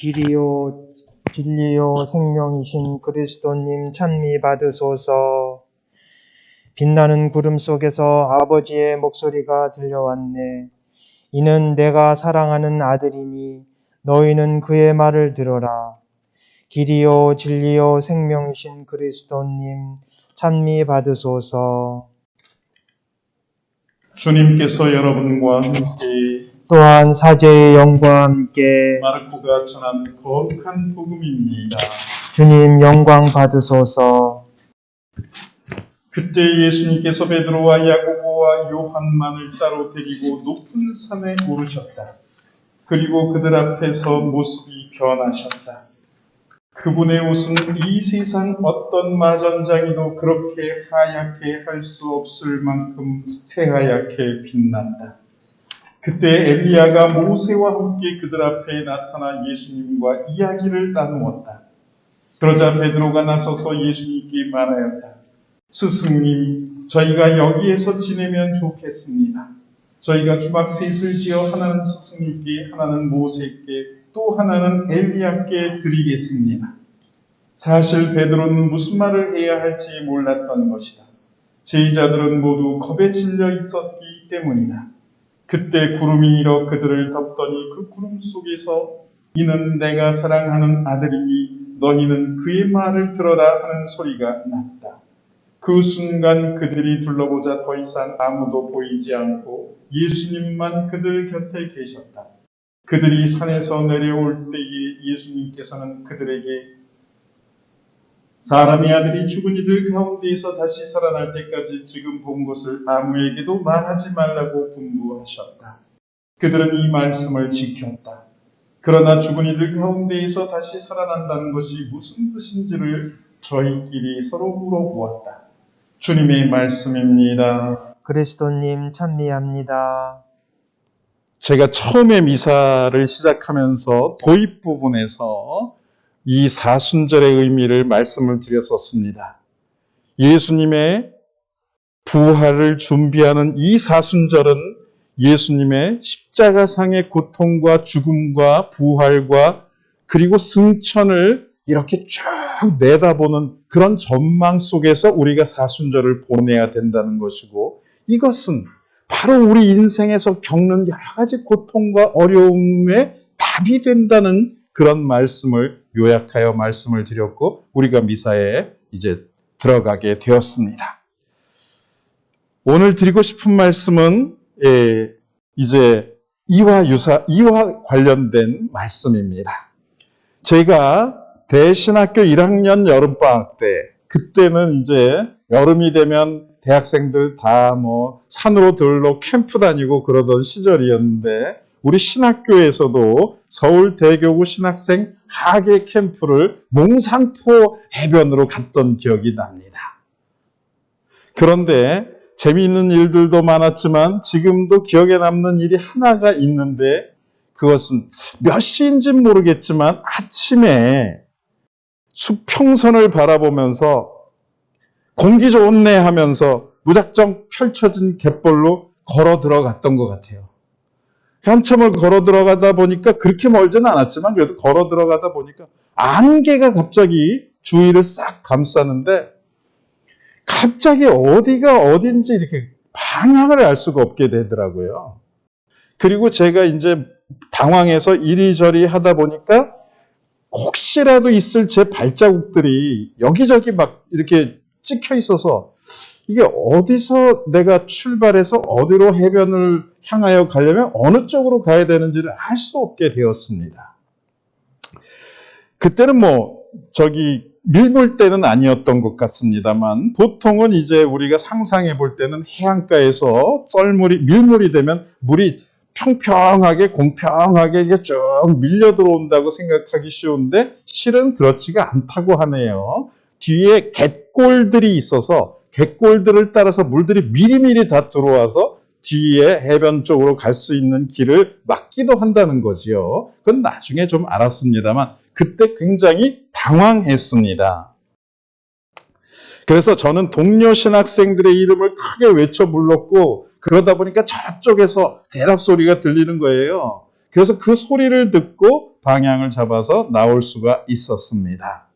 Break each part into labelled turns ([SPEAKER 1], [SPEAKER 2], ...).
[SPEAKER 1] 길이요 진리요 생명이신 그리스도님 찬미 받으소서. 빛나는 구름 속에서 아버지의 목소리가 들려왔네. 이는 내가 사랑하는 아들이니 너희는 그의 말을 들어라. 길이요 진리요 생명이신 그리스도님 찬미 받으소서.
[SPEAKER 2] 주님께서 여러분과 함께
[SPEAKER 1] 또한 사제의 영과 함께
[SPEAKER 2] 마르코가 전한 거룩한 복음입니다.
[SPEAKER 1] 주님 영광 받으소서.
[SPEAKER 2] 그때 예수님께서 베드로와 야고보와 요한만을 따로 데리고 높은 산에 오르셨다. 그리고 그들 앞에서 모습이 변하셨다. 그분의 옷은 이 세상 어떤 마전장이도 그렇게 하얗게 할 수 없을 만큼 새하얗게 빛난다. 그때 엘리야가 모세와 함께 그들 앞에 나타나 예수님과 이야기를 나누었다. 그러자 베드로가 나서서 예수님께 말하였다. 스승님, 저희가 여기에서 지내면 좋겠습니다. 저희가 주막 셋을 지어 하나는 스승님께, 하나는 모세께, 또 하나는 엘리야께 드리겠습니다. 사실 베드로는 무슨 말을 해야 할지 몰랐던 것이다. 제자들은 모두 겁에 질려 있었기 때문이다. 그때 구름이 일어 그들을 덮더니 그 구름 속에서 이는 내가 사랑하는 아들이니 너희는 그의 말을 들어라 하는 소리가 났다. 그 순간 그들이 둘러보자 더 이상 아무도 보이지 않고 예수님만 그들 곁에 계셨다. 그들이 산에서 내려올 때에 예수님께서는 그들에게 사람의 아들이 죽은 이들 가운데에서 다시 살아날 때까지 지금 본 것을 아무에게도 말하지 말라고 분부하셨다. 그들은 이 말씀을 지켰다. 그러나 죽은 이들 가운데에서 다시 살아난다는 것이 무슨 뜻인지를 저희끼리 서로 물어보았다. 주님의 말씀입니다.
[SPEAKER 1] 그리스도님 찬미합니다.
[SPEAKER 2] 제가 처음에 미사를 시작하면서 도입 부분에서 이 사순절의 의미를 말씀을 드렸었습니다. 예수님의 부활을 준비하는 이 사순절은 예수님의 십자가상의 고통과 죽음과 부활과 그리고 승천을 이렇게 쭉 내다보는 그런 전망 속에서 우리가 사순절을 보내야 된다는 것이고 이것은 바로 우리 인생에서 겪는 여러 가지 고통과 어려움에 답이 된다는 그런 말씀을 요약하여 말씀을 드렸고 우리가 미사에 이제 들어가게 되었습니다. 오늘 드리고 싶은 말씀은 예, 이제 이와 유사 이와 관련된 말씀입니다. 제가 대신학교 1학년 여름방학 때 그때는 이제 여름이 되면 대학생들 다 뭐 산으로 들러 캠프 다니고 그러던 시절이었는데 우리 신학교에서도 서울 대교구 신학생 하계 캠프를 몽산포 해변으로 갔던 기억이 납니다. 그런데 재미있는 일들도 많았지만 지금도 기억에 남는 일이 하나가 있는데 그것은 몇 시인지 모르겠지만 아침에 수평선을 바라보면서 공기 좋네 하면서 무작정 펼쳐진 갯벌로 걸어 들어갔던 것 같아요. 한참을 걸어 들어가다 보니까 그렇게 멀지는 않았지만 그래도 걸어 들어가다 보니까 안개가 갑자기 주위를 싹 감싸는데 갑자기 어디가 어딘지 이렇게 방향을 알 수가 없게 되더라고요. 그리고 제가 이제 당황해서 이리저리 하다 보니까 혹시라도 있을 제 발자국들이 여기저기 막 이렇게 찍혀 있어서 이게 어디서 내가 출발해서 어디로 해변을 향하여 가려면 어느 쪽으로 가야 되는지를 알 수 없게 되었습니다. 그때는 뭐 저기 밀물 때는 아니었던 것 같습니다만 보통은 이제 우리가 상상해 볼 때는 해안가에서 썰물이 밀물이 되면 물이 평평하게 공평하게 쭉 밀려 들어온다고 생각하기 쉬운데 실은 그렇지가 않다고 하네요. 뒤에 갯골들이 있어서 갯골들을 따라서 물들이 미리미리 다 들어와서 뒤에 해변 쪽으로 갈 수 있는 길을 막기도 한다는 거지요. 그건 나중에 좀 알았습니다만 그때 굉장히 당황했습니다. 그래서 저는 동료 신학생들의 이름을 크게 외쳐 불렀고 그러다 보니까 저쪽에서 대답 소리가 들리는 거예요. 그래서 그 소리를 듣고 방향을 잡아서 나올 수가 있었습니다.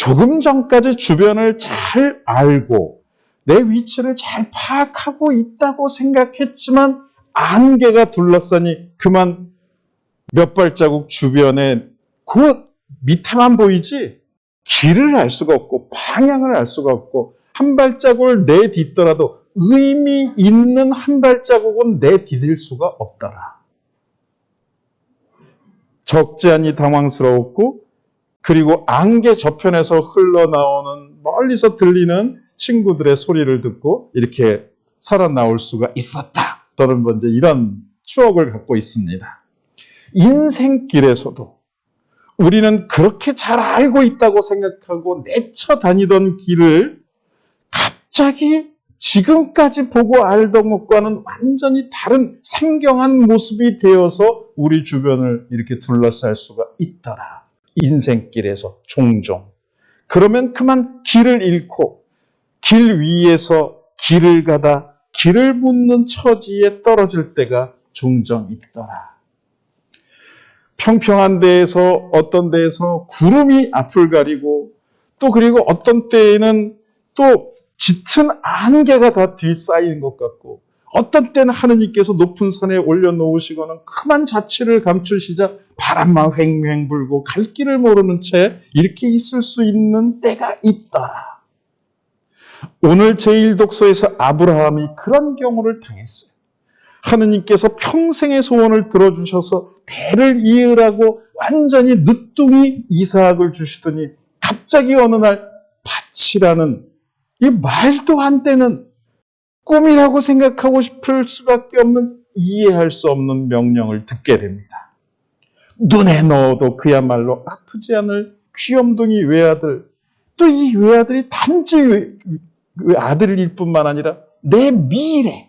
[SPEAKER 2] 조금 전까지 주변을 잘 알고 내 위치를 잘 파악하고 있다고 생각했지만 안개가 둘러싸니 그만 몇 발자국 주변에 그 밑에만 보이지 길을 알 수가 없고 방향을 알 수가 없고 한 발자국을 내딛더라도 의미 있는 한 발자국은 내디딜 수가 없더라. 적지 않니 당황스러웠고 그리고 안개 저편에서 흘러나오는 멀리서 들리는 친구들의 소리를 듣고 이렇게 살아나올 수가 있었다. 저는 먼저 이런 추억을 갖고 있습니다. 인생길에서도 우리는 그렇게 잘 알고 있다고 생각하고 내쳐 다니던 길을 갑자기 지금까지 보고 알던 것과는 완전히 다른 상경한 모습이 되어서 우리 주변을 이렇게 둘러쌀 수가 있더라. 인생길에서 종종. 그러면 그만 길을 잃고 길 위에서 길을 가다 길을 묻는 처지에 떨어질 때가 종종 있더라. 평평한 데에서 어떤 데에서 구름이 앞을 가리고 또 그리고 어떤 때에는 또 짙은 안개가 다 뒤쌓인 것 같고 어떤 때는 하느님께서 높은 산에 올려놓으시고는 그만 자취를 감추시자 바람만 횡횡 불고 갈 길을 모르는 채 이렇게 있을 수 있는 때가 있더라. 오늘 제1독서에서 아브라함이 그런 경우를 당했어요. 하느님께서 평생의 소원을 들어주셔서 대를 이으라고 완전히 늦둥이 이삭을 주시더니 갑자기 어느 날 밭이라는 이 말도 안 되는 꿈이라고 생각하고 싶을 수밖에 없는 이해할 수 없는 명령을 듣게 됩니다. 눈에 넣어도 그야말로 아프지 않을 귀염둥이 외아들 또 이 외아들이 단지 외- 아들일 뿐만 아니라 내 미래인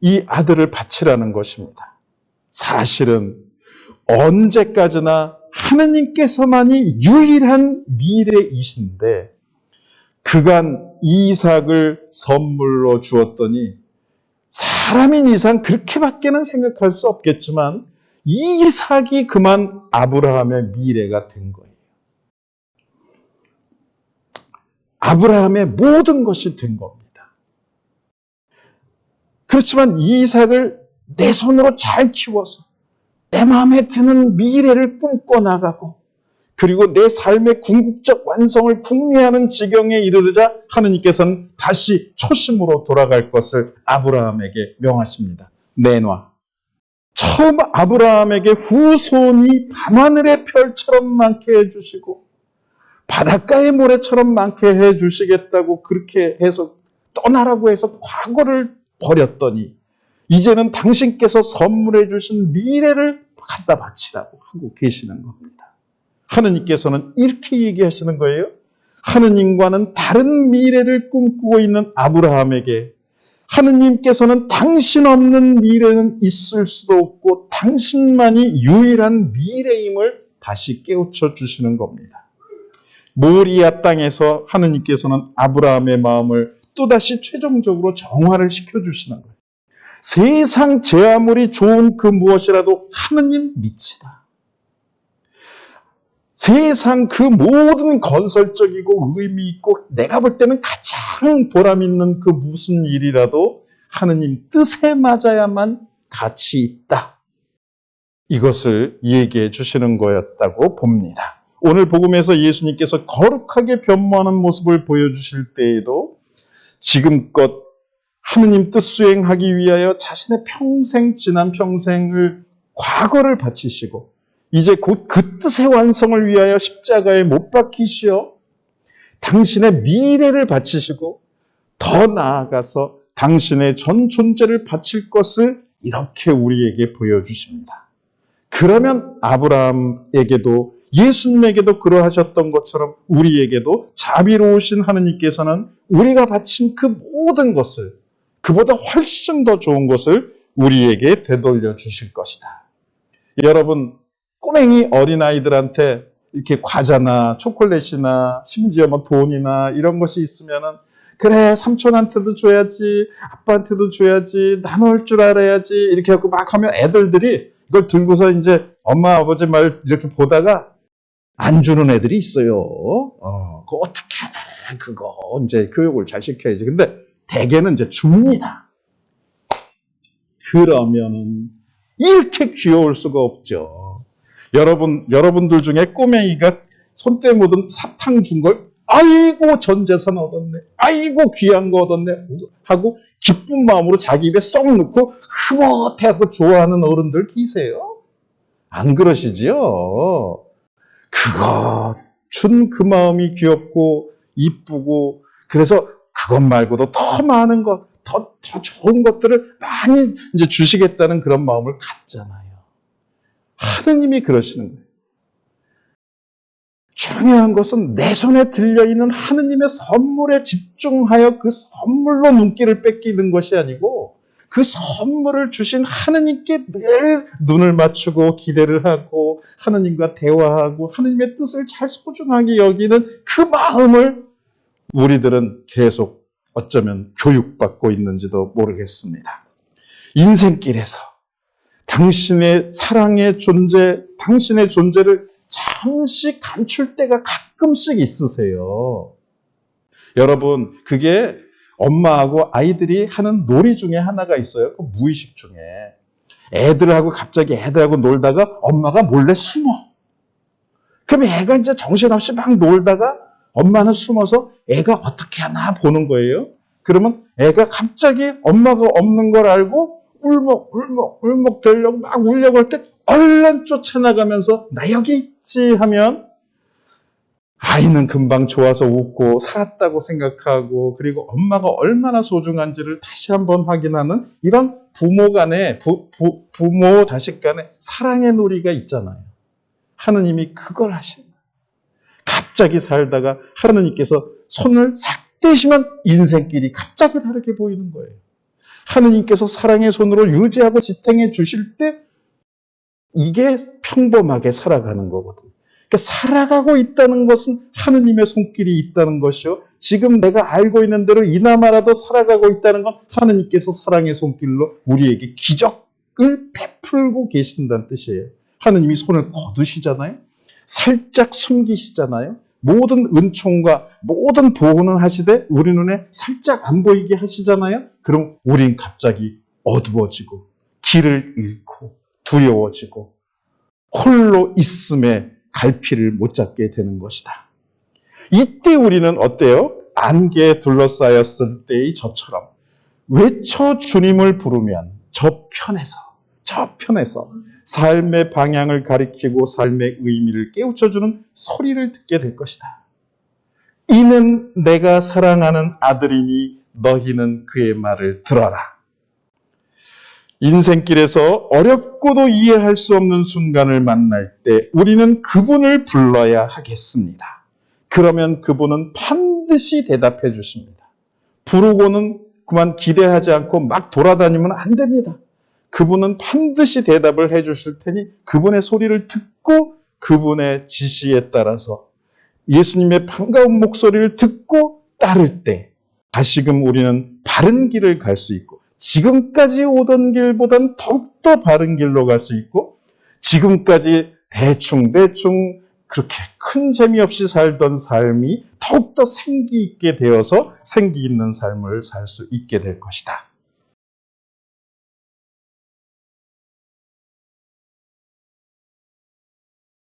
[SPEAKER 2] 이 아들을 바치라는 것입니다. 사실은 언제까지나 하느님께서만이 유일한 미래이신데 그간 이삭을 선물로 주었더니 사람인 이상 그렇게밖에는 생각할 수 없겠지만 이삭이 그만 아브라함의 미래가 된 거예요. 아브라함의 모든 것이 된 겁니다. 그렇지만 이삭을 내 손으로 잘 키워서 내 마음에 드는 미래를 꿈꿔 나가고 그리고 내 삶의 궁극적 완성을 궁리하는 지경에 이르르자 하느님께서는 다시 초심으로 돌아갈 것을 아브라함에게 명하십니다. 내놔. 처음 아브라함에게 후손이 밤하늘의 별처럼 많게 해주시고 바닷가의 모래처럼 많게 해주시겠다고 그렇게 해서 떠나라고 해서 과거를 버렸더니 이제는 당신께서 선물해 주신 미래를 갖다 바치라고 하고 계시는 겁니다. 하느님께서는 이렇게 얘기하시는 거예요. 하느님과는 다른 미래를 꿈꾸고 있는 아브라함에게 하느님께서는 당신 없는 미래는 있을 수도 없고 당신만이 유일한 미래임을 다시 깨우쳐 주시는 겁니다. 모리아 땅에서 하느님께서는 아브라함의 마음을 또다시 최종적으로 정화를 시켜 주시는 거예요. 세상 제 아무리 좋은 그 무엇이라도 하느님 믿시다. 세상 그 모든 건설적이고 의미 있고 내가 볼 때는 가장 보람 있는 그 무슨 일이라도 하느님 뜻에 맞아야만 가치 있다. 이것을 얘기해 주시는 거였다고 봅니다. 오늘 복음에서 예수님께서 거룩하게 변모하는 모습을 보여주실 때에도 지금껏 하느님 뜻 수행하기 위하여 자신의 평생 지난 평생을 과거를 바치시고 이제 곧 그 뜻의 완성을 위하여 십자가에 못 박히시어 당신의 미래를 바치시고 더 나아가서 당신의 전 존재를 바칠 것을 이렇게 우리에게 보여주십니다. 그러면 아브라함에게도 예수님에게도 그러하셨던 것처럼 우리에게도 자비로우신 하느님께서는 우리가 바친 그 모든 것을 그보다 훨씬 더 좋은 것을 우리에게 되돌려 주실 것이다. 여러분, 꼬맹이 어린아이들한테 이렇게 과자나 초콜릿이나 심지어 뭐 돈이나 이런 것이 있으면은 그래 삼촌한테도 줘야지 아빠한테도 줘야지 나눌 줄 알아야지 이렇게 하고 막 하면 애들들이 이걸 들고서 이제 엄마 아버지 말 이렇게 보다가 안 주는 애들이 있어요. 어, 그 어떻게 해, 그거 이제 교육을 잘 시켜야지. 근데 대개는 이제 줍니다. 그러면은 이렇게 귀여울 수가 없죠. 여러분 여러분들 중에 꼬맹이가 손때 묻은 사탕 준 걸 아이고 전 재산 얻었네. 아이고 귀한 거 얻었네. 하고 기쁜 마음으로 자기 입에 쏙 넣고 흐뭇해하고 좋아하는 어른들 계세요? 안 그러시지요? 그거 준 그 마음이 귀엽고 이쁘고 그래서 그것 말고도 더 많은 것, 더, 더 좋은 것들을 많이 이제 주시겠다는 그런 마음을 갖잖아요. 하느님이 그러시는 거예요. 중요한 것은 내 손에 들려있는 하느님의 선물에 집중하여 그 선물로 눈길을 뺏기는 것이 아니고 그 선물을 주신 하느님께 늘 눈을 맞추고 기대를 하고 하느님과 대화하고 하느님의 뜻을 잘 소중하게 여기는 그 마음을 우리들은 계속 어쩌면 교육받고 있는지도 모르겠습니다. 인생길에서 당신의 사랑의 존재, 당신의 존재를 잠시 감출 때가 가끔씩 있으세요. 여러분, 그게 엄마하고 아이들이 하는 놀이 중에 하나가 있어요. 그 무의식 중에. 애들하고 갑자기 애들하고 놀다가 엄마가 몰래 숨어. 그럼 애가 이제 정신없이 막 놀다가 엄마는 숨어서 애가 어떻게 하나 보는 거예요. 그러면 애가 갑자기 엄마가 없는 걸 알고 울먹, 울먹, 울먹 되려고 막 울려고 할 때 얼른 쫓아나가면서 나 여기 있지 하면 아이는 금방 좋아서 웃고 살았다고 생각하고 그리고 엄마가 얼마나 소중한지를 다시 한번 확인하는 이런 부모 간의 부, 부, 부모 자식 간의 사랑의 놀이가 있잖아요. 하느님이 그걸 하신다. 갑자기 살다가 하느님께서 손을 싹 떼시면 인생길이 갑자기 다르게 보이는 거예요. 하느님께서 사랑의 손으로 유지하고 지탱해 주실 때 이게 평범하게 살아가는 거거든요. 그러니까 살아가고 있다는 것은 하느님의 손길이 있다는 것이요. 지금 내가 알고 있는 대로 이나마라도 살아가고 있다는 건 하느님께서 사랑의 손길로 우리에게 기적을 베풀고 계신다는 뜻이에요. 하느님이 손을 거두시잖아요. 살짝 숨기시잖아요. 모든 은총과 모든 보호는 하시되 우리 눈에 살짝 안 보이게 하시잖아요. 그럼 우린 갑자기 어두워지고 길을 잃고 두려워지고 홀로 있음에 갈피를 못 잡게 되는 것이다. 이때 우리는 어때요? 안개에 둘러싸였을 때의 저처럼 외쳐 주님을 부르면 저 편에서 저편에서 삶의 방향을 가리키고 삶의 의미를 깨우쳐주는 소리를 듣게 될 것이다. 이는 내가 사랑하는 아들이니 너희는 그의 말을 들어라. 인생길에서 어렵고도 이해할 수 없는 순간을 만날 때 우리는 그분을 불러야 하겠습니다. 그러면 그분은 반드시 대답해 주십니다. 부르고는 그만 기대하지 않고 막 돌아다니면 안 됩니다. 그분은 반드시 대답을 해 주실 테니 그분의 소리를 듣고 그분의 지시에 따라서 예수님의 반가운 목소리를 듣고 따를 때 다시금 우리는 바른 길을 갈 수 있고 지금까지 오던 길보단 더욱더 바른 길로 갈 수 있고 지금까지 대충 대충 그렇게 큰 재미없이 살던 삶이 더욱더 생기 있게 되어서 생기 있는 삶을 살 수 있게 될 것이다.